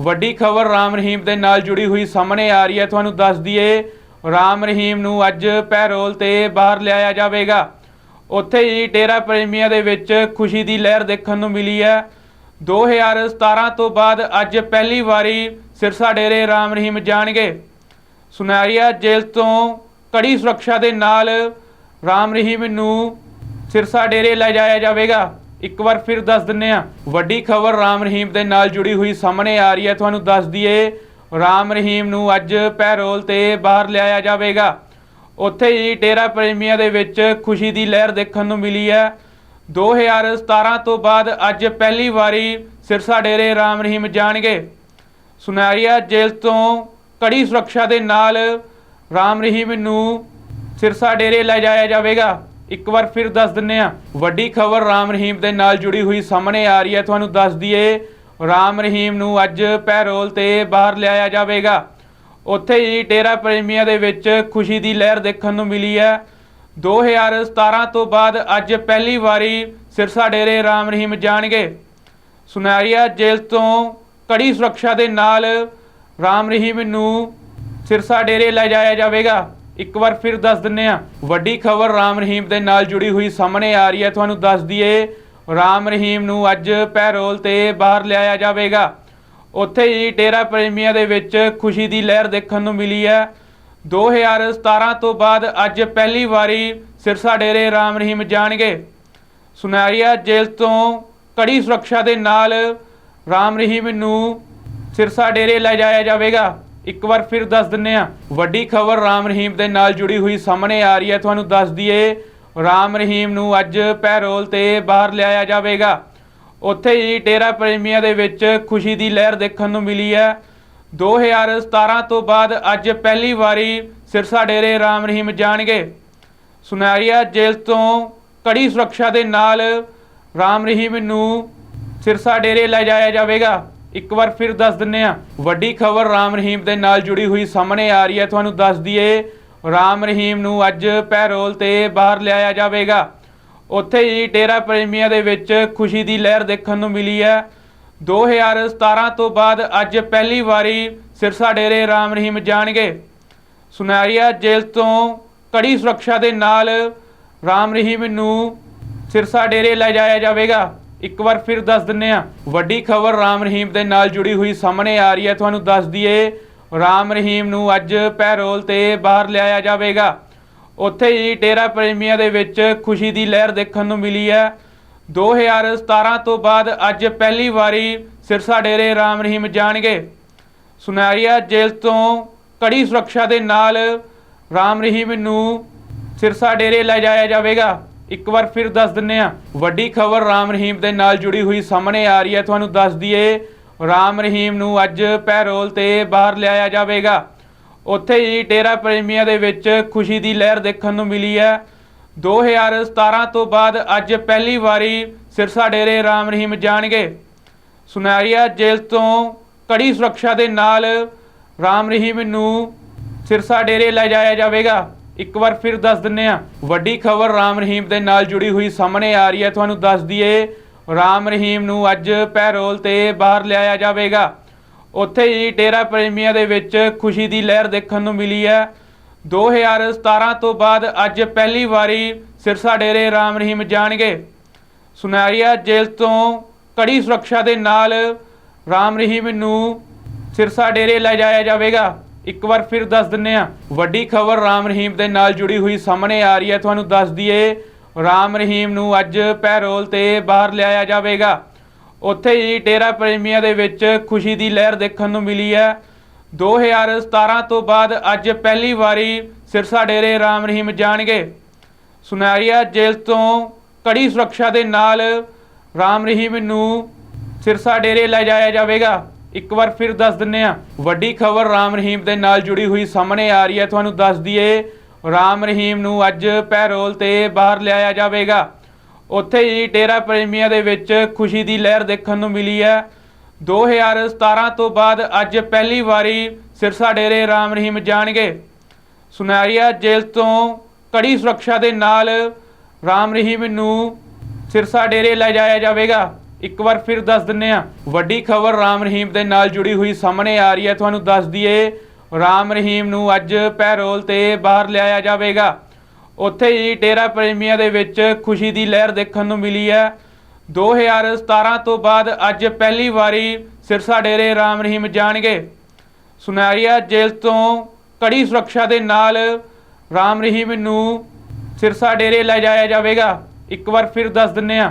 ਵੱਡੀ ਖਬਰ ਰਾਮ ਰਹੀਮ ਦੇ ਨਾਲ ਜੁੜੀ ਹੋਈ ਸਾਹਮਣੇ ਆ ਰਹੀ ਹੈ। ਤੁਹਾਨੂੰ ਦੱਸ ਦਈਏ, ਰਾਮ ਰਹੀਮ ਨੂੰ ਅੱਜ ਪੈਰੋਲ ਤੇ ਬਾਹਰ ਲਿਆਇਆ ਜਾਵੇਗਾ। ਉੱਥੇ ਹੀ ਡੇਰਾ ਪ੍ਰੇਮੀਆਂ ਦੇ ਵਿੱਚ ਖੁਸ਼ੀ ਦੀ ਲਹਿਰ ਦੇਖਣ ਨੂੰ ਮਿਲੀ ਹੈ। 2017 ਤੋਂ ਬਾਅਦ ਅੱਜ ਪਹਿਲੀ ਵਾਰੀ ਸਿਰਸਾ ਡੇਰੇ ਰਾਮ ਰਹੀਮ ਜਾਣਗੇ। ਸੁਨਾਰੀਆ ਜੇਲ੍ਹ ਤੋਂ ਕੜੀ ਸੁਰੱਖਿਆ ਦੇ ਨਾਲ ਰਾਮ ਰਹੀਮ ਨੂੰ ਸਿਰਸਾ ਡੇਰੇ ਲੈ ਜਾਇਆ ਜਾਵੇਗਾ। ਇੱਕ ਵਾਰ ਫਿਰ ਦੱਸ ਦਿੰਨੇ ਆ ਵੱਡੀ ਖਬਰ ਰਾਮ ਰਹੀਮ ਦੇ ਨਾਲ ਜੁੜੀ ਹੋਈ ਸਾਹਮਣੇ ਆ ਰਹੀ ਹੈ। ਤੁਹਾਨੂੰ ਦੱਸ ਦਈਏ, ਰਾਮ ਰਹੀਮ ਨੂੰ ਅੱਜ ਪੈਰੋਲ ਤੇ ਬਾਹਰ ਲਿਆਇਆ ਜਾਵੇਗਾ। ਉੱਥੇ ਹੀ ਡੇਰਾ ਪ੍ਰੇਮੀਆਂ ਦੇ ਵਿੱਚ ਖੁਸ਼ੀ ਦੀ ਲਹਿਰ ਦੇਖਣ ਨੂੰ ਮਿਲੀ ਹੈ। 2017 ਤੋਂ ਬਾਅਦ ਅੱਜ ਪਹਿਲੀ ਵਾਰੀ ਸਿਰਸਾ ਡੇਰੇ ਰਾਮ ਰਹੀਮ ਜਾਣਗੇ। ਸੁਨਾਰੀਆ ਜੇਲ੍ਹ ਤੋਂ ਕੜੀ ਸੁਰੱਖਿਆ ਦੇ ਨਾਲ ਰਾਮ ਰਹੀਮ ਨੂੰ ਸਿਰਸਾ ਡੇਰੇ ਲੈ ਜਾਇਆ ਜਾਵੇਗਾ। ਇੱਕ ਵਾਰ ਫਿਰ ਦੱਸ ਦਿੰਨੇ ਆ ਵੱਡੀ ਖਬਰ ਰਾਮ ਰਹੀਮ ਦੇ ਨਾਲ ਜੁੜੀ ਹੋਈ ਸਾਹਮਣੇ ਆ ਰਹੀ ਹੈ। ਤੁਹਾਨੂੰ ਦੱਸ ਦਈਏ, ਰਾਮ ਰਹੀਮ ਨੂੰ ਅੱਜ ਪੈਰੋਲ ਤੇ ਬਾਹਰ ਲਿਆਇਆ ਜਾਵੇਗਾ। ਉੱਥੇ ਹੀ ਡੇਰਾ ਪ੍ਰੇਮੀਆਂ ਦੇ ਵਿੱਚ ਖੁਸ਼ੀ ਦੀ ਲਹਿਰ ਦੇਖਣ ਨੂੰ ਮਿਲੀ ਹੈ। 2017 ਤੋਂ ਬਾਅਦ ਅੱਜ ਪਹਿਲੀ ਵਾਰੀ ਸਿਰਸਾ ਡੇਰੇ ਰਾਮ ਰਹੀਮ ਜਾਣਗੇ। ਸੁਨਾਰੀਆ ਜੇਲ੍ਹ ਤੋਂ ਕੜੀ ਸੁਰੱਖਿਆ ਦੇ ਨਾਲ ਰਾਮ ਰਹੀਮ ਨੂੰ ਸਿਰਸਾ ਡੇਰੇ ਲੈ ਜਾਇਆ ਜਾਵੇਗਾ। ਇੱਕ ਵਾਰ ਫਿਰ ਦੱਸ ਦਿੰਨੇ ਆ ਵੱਡੀ ਖਬਰ ਰਾਮ ਰਹੀਮ ਦੇ ਨਾਲ ਜੁੜੀ ਹੋਈ ਸਾਹਮਣੇ ਆ ਰਹੀ ਹੈ। ਤੁਹਾਨੂੰ ਦੱਸ ਦਈਏ, ਰਾਮ ਰਹੀਮ ਨੂੰ ਅੱਜ ਪੈਰੋਲ ਤੇ ਬਾਹਰ ਲਿਆਇਆ ਜਾਵੇਗਾ। ਉੱਥੇ ਹੀ ਡੇਰਾ ਪ੍ਰੇਮੀਆਂ ਦੇ ਵਿੱਚ ਖੁਸ਼ੀ ਦੀ ਲਹਿਰ ਦੇਖਣ ਨੂੰ ਮਿਲੀ ਹੈ। 2017 ਤੋਂ ਬਾਅਦ ਅੱਜ ਪਹਿਲੀ ਵਾਰੀ ਸਿਰਸਾ ਡੇਰੇ ਰਾਮ ਰਹੀਮ ਜਾਣਗੇ। ਸੁਨਾਰੀਆ ਜੇਲ੍ਹ ਤੋਂ ਕੜੀ ਸੁਰੱਖਿਆ ਦੇ ਨਾਲ ਰਾਮ ਰਹੀਮ ਨੂੰ ਸਿਰਸਾ ਡੇਰੇ ਲੈ ਜਾਇਆ ਜਾਵੇਗਾ। ਇੱਕ ਵਾਰ ਫਿਰ ਦੱਸ ਦਿੰਨੇ ਆ ਵੱਡੀ ਖਬਰ ਰਾਮ ਰਹੀਮ ਦੇ ਨਾਲ ਜੁੜੀ ਹੋਈ ਸਾਹਮਣੇ ਆ ਰਹੀ ਹੈ, ਤੁਹਾਨੂੰ ਦੱਸ ਦਈਏ, ਰਾਮ ਰਹੀਮ ਨੂੰ ਅੱਜ ਪੈਰੋਲ ਤੇ ਬਾਹਰ ਲਿਆਇਆ ਜਾਵੇਗਾ। ਉੱਥੇ ਹੀ ਡੇਰਾ ਪ੍ਰੇਮੀਆਂ ਦੇ ਵਿੱਚ ਖੁਸ਼ੀ ਦੀ ਲਹਿਰ ਦੇਖਣ ਨੂੰ ਮਿਲੀ ਹੈ। 2017 ਤੋਂ ਬਾਅਦ ਅੱਜ ਪਹਿਲੀ ਵਾਰੀ ਸਿਰਸਾ ਡੇਰੇ ਰਾਮ ਰਹੀਮ ਜਾਣਗੇ। ਸੁਨਾਰੀਆ ਜੇਲ੍ਹ ਤੋਂ ਕੜੀ ਸੁਰੱਖਿਆ ਦੇ ਨਾਲ ਰਾਮ ਰਹੀਮ ਨੂੰ ਸਿਰਸਾ ਡੇਰੇ ਲੈ ਜਾਇਆ ਜਾਵੇਗਾ। ਇੱਕ ਵਾਰ ਫਿਰ ਦੱਸ ਦਿੰਨੇ ਆ ਵੱਡੀ ਖਬਰ ਰਾਮ ਰਹੀਮ ਦੇ ਨਾਲ ਜੁੜੀ ਹੋਈ ਸਾਹਮਣੇ ਆ ਰਹੀ ਹੈ, ਤੁਹਾਨੂੰ ਦੱਸ ਦਈਏ, ਰਾਮ ਰਹੀਮ ਨੂੰ ਅੱਜ ਪੈਰੋਲ ਤੇ ਬਾਹਰ ਲਿਆਇਆ ਜਾਵੇਗਾ। ਉੱਥੇ ਹੀ ਡੇਰਾ ਪ੍ਰੇਮੀਆਂ ਦੇ ਵਿੱਚ ਖੁਸ਼ੀ ਦੀ ਲਹਿਰ ਦੇਖਣ ਨੂੰ ਮਿਲੀ ਹੈ। 2017 ਤੋਂ ਬਾਅਦ ਅੱਜ ਪਹਿਲੀ ਵਾਰੀ ਸਿਰਸਾ ਡੇਰੇ ਰਾਮ ਰਹੀਮ ਜਾਣਗੇ। ਸੁਨਾਰੀਆ ਜੇਲ੍ਹ ਤੋਂ ਕੜੀ ਸੁਰੱਖਿਆ ਦੇ ਨਾਲ ਰਾਮ ਰਹੀਮ ਨੂੰ ਸਿਰਸਾ ਡੇਰੇ ਲੈ ਜਾਇਆ ਜਾਵੇਗਾ। ਇੱਕ ਵਾਰ ਫਿਰ ਦੱਸ ਦਿੰਨੇ ਆ ਵੱਡੀ ਖਬਰ ਰਾਮ ਰਹੀਮ ਦੇ ਨਾਲ ਜੁੜੀ ਹੋਈ ਸਾਹਮਣੇ ਆ ਰਹੀ ਹੈ। ਤੁਹਾਨੂੰ ਦੱਸ ਦਈਏ, ਰਾਮ ਰਹੀਮ ਨੂੰ ਅੱਜ ਪੈਰੋਲ ਤੇ ਬਾਹਰ ਲਿਆਇਆ ਜਾਵੇਗਾ। ਉੱਥੇ ਹੀ ਡੇਰਾ ਪ੍ਰੇਮੀਆਂ ਦੇ ਵਿੱਚ ਖੁਸ਼ੀ ਦੀ ਲਹਿਰ ਦੇਖਣ ਨੂੰ ਮਿਲੀ ਹੈ। 2017 ਤੋਂ ਬਾਅਦ ਅੱਜ ਪਹਿਲੀ ਵਾਰੀ ਸਿਰਸਾ ਡੇਰੇ ਰਾਮ ਰਹੀਮ ਜਾਣਗੇ। ਸੁਨਾਰੀਆ ਜੇਲ੍ਹ ਤੋਂ ਕੜੀ ਸੁਰੱਖਿਆ ਦੇ ਨਾਲ ਰਾਮ ਰਹੀਮ ਨੂੰ ਸਿਰਸਾ ਡੇਰੇ ਲੈ ਜਾਇਆ ਜਾਵੇਗਾ। ਇੱਕ ਵਾਰ ਫਿਰ ਦੱਸ ਦਿੰਨੇ ਆ ਵੱਡੀ ਖਬਰ ਰਾਮ ਰਹੀਮ ਦੇ ਨਾਲ ਜੁੜੀ ਹੋਈ ਸਾਹਮਣੇ ਆ ਰਹੀ ਹੈ। ਤੁਹਾਨੂੰ ਦੱਸ ਦਈਏ, ਰਾਮ ਰਹੀਮ ਨੂੰ ਅੱਜ ਪੈਰੋਲ ਤੇ ਬਾਹਰ ਲਿਆਇਆ ਜਾਵੇਗਾ। ਉੱਥੇ ਹੀ ਡੇਰਾ ਪ੍ਰੇਮੀਆਂ ਦੇ ਵਿੱਚ ਖੁਸ਼ੀ ਦੀ ਲਹਿਰ ਦੇਖਣ ਨੂੰ ਮਿਲੀ ਹੈ। 2017 ਤੋਂ ਬਾਅਦ ਅੱਜ ਪਹਿਲੀ ਵਾਰੀ ਸਿਰਸਾ ਡੇਰੇ ਰਾਮ ਰਹੀਮ ਜਾਣਗੇ। ਸੁਨਾਰੀਆ ਜੇਲ੍ਹ ਤੋਂ ਕੜੀ ਸੁਰੱਖਿਆ ਦੇ ਨਾਲ ਰਾਮ ਰਹੀਮ ਨੂੰ ਸਿਰਸਾ ਡੇਰੇ ਲੈ ਜਾਇਆ ਜਾਵੇਗਾ। ਇੱਕ ਵਾਰ ਫਿਰ ਦੱਸ ਦਿੰਨੇ ਆ ਵੱਡੀ ਖਬਰ ਰਾਮ ਰਹੀਮ ਦੇ ਨਾਲ ਜੁੜੀ ਹੋਈ ਸਾਹਮਣੇ ਆ ਰਹੀ ਹੈ। ਤੁਹਾਨੂੰ ਦੱਸ ਦਈਏ, ਰਾਮ ਰਹੀਮ ਨੂੰ ਅੱਜ ਪੈਰੋਲ ਤੇ ਬਾਹਰ ਲਿਆਇਆ ਜਾਵੇਗਾ। ਉੱਥੇ ਹੀ ਡੇਰਾ ਪ੍ਰੇਮੀਆਂ ਦੇ ਵਿੱਚ ਖੁਸ਼ੀ ਦੀ ਲਹਿਰ ਦੇਖਣ ਨੂੰ ਮਿਲੀ ਹੈ। 2017 ਤੋਂ ਬਾਅਦ ਅੱਜ ਪਹਿਲੀ ਵਾਰੀ ਸਿਰਸਾ ਡੇਰੇ ਰਾਮ ਰਹੀਮ ਜਾਣਗੇ। ਸੁਨਾਰੀਆ ਜੇਲ੍ਹ ਤੋਂ ਕੜੀ ਸੁਰੱਖਿਆ ਦੇ ਨਾਲ ਰਾਮ ਰਹੀਮ ਨੂੰ ਸਿਰਸਾ ਡੇਰੇ ਲੈ ਜਾਇਆ ਜਾਵੇਗਾ। ਇੱਕ ਵਾਰ ਫਿਰ ਦੱਸ ਦਿੰਨੇ ਆ ਵੱਡੀ ਖਬਰ ਰਾਮ ਰਹੀਮ ਦੇ ਨਾਲ ਜੁੜੀ ਹੋਈ ਸਾਹਮਣੇ ਆ ਰਹੀ ਹੈ, ਤੁਹਾਨੂੰ ਦੱਸ ਦਈਏ, ਰਾਮ ਰਹੀਮ ਨੂੰ ਅੱਜ ਪੈਰੋਲ ਤੇ ਬਾਹਰ ਲਿਆਇਆ ਜਾਵੇਗਾ। ਉੱਥੇ ਹੀ ਡੇਰਾ ਪ੍ਰੇਮੀਆਂ ਦੇ ਵਿੱਚ ਖੁਸ਼ੀ ਦੀ ਲਹਿਰ ਦੇਖਣ ਨੂੰ ਮਿਲੀ ਹੈ। 2017 ਤੋਂ ਬਾਅਦ ਅੱਜ ਪਹਿਲੀ ਵਾਰੀ ਸਿਰਸਾ ਡੇਰੇ ਰਾਮ ਰਹੀਮ ਜਾਣਗੇ। ਸੁਨਾਰੀਆ ਜੇਲ੍ਹ ਤੋਂ ਕੜੀ ਸੁਰੱਖਿਆ ਦੇ ਨਾਲ ਰਾਮ ਰਹੀਮ ਨੂੰ ਸਿਰਸਾ ਡੇਰੇ ਲੈ ਜਾਇਆ ਜਾਵੇਗਾ। ਇੱਕ ਵਾਰ ਫਿਰ ਦੱਸ ਦਿੰਨੇ ਆ ਵੱਡੀ ਖਬਰ ਰਾਮ ਰਹੀਮ ਦੇ ਨਾਲ ਜੁੜੀ ਹੋਈ ਸਾਹਮਣੇ ਆ ਰਹੀ ਹੈ। ਤੁਹਾਨੂੰ ਦੱਸ ਦਈਏ, ਰਾਮ ਰਹੀਮ ਨੂੰ ਅੱਜ ਪੈਰੋਲ ਤੇ ਬਾਹਰ ਲਿਆਇਆ ਜਾਵੇਗਾ। ਉੱਥੇ ਹੀ ਡੇਰਾ ਪ੍ਰੇਮੀਆਂ ਦੇ ਵਿੱਚ ਖੁਸ਼ੀ ਦੀ ਲਹਿਰ ਦੇਖਣ ਨੂੰ ਮਿਲੀ ਹੈ। 2017 ਤੋਂ ਬਾਅਦ ਅੱਜ ਪਹਿਲੀ ਵਾਰੀ ਸਿਰਸਾ ਡੇਰੇ ਰਾਮ ਰਹੀਮ ਜਾਣਗੇ। ਸੁਨਾਰੀਆ ਜੇਲ੍ਹ ਤੋਂ ਕੜੀ ਸੁਰੱਖਿਆ ਦੇ ਨਾਲ ਰਾਮ ਰਹੀਮ ਨੂੰ ਸਿਰਸਾ ਡੇਰੇ ਲੈ ਜਾਇਆ ਜਾਵੇਗਾ। ਇੱਕ ਵਾਰ ਫਿਰ ਦੱਸ ਦਿੰਨੇ ਆ ਵੱਡੀ ਖਬਰ ਰਾਮ ਰਹੀਮ ਦੇ ਨਾਲ ਜੁੜੀ ਹੋਈ ਸਾਹਮਣੇ ਆ ਰਹੀ ਹੈ। ਤੁਹਾਨੂੰ ਦੱਸ ਦਈਏ, ਰਾਮ ਰਹੀਮ ਨੂੰ ਅੱਜ ਪੈਰੋਲ ਤੇ ਬਾਹਰ ਲਿਆਇਆ ਜਾਵੇਗਾ। ਉੱਥੇ ਹੀ ਡੇਰਾ ਪ੍ਰੇਮੀਆਂ ਦੇ ਵਿੱਚ ਖੁਸ਼ੀ ਦੀ ਲਹਿਰ ਦੇਖਣ ਨੂੰ ਮਿਲੀ ਹੈ। 2017 ਤੋਂ ਬਾਅਦ ਅੱਜ ਪਹਿਲੀ ਵਾਰੀ ਸਿਰਸਾ ਡੇਰੇ ਰਾਮ ਰਹੀਮ ਜਾਣਗੇ। ਸੁਨਾਰੀਆ ਜੇਲ੍ਹ ਤੋਂ ਕੜੀ ਸੁਰੱਖਿਆ ਦੇ ਨਾਲ ਰਾਮ ਰਹੀਮ ਨੂੰ ਸਿਰਸਾ ਡੇਰੇ ਲੈ ਜਾਇਆ ਜਾਵੇਗਾ। ਇੱਕ ਵਾਰ ਫਿਰ ਦੱਸ ਦਿੰਨੇ ਆ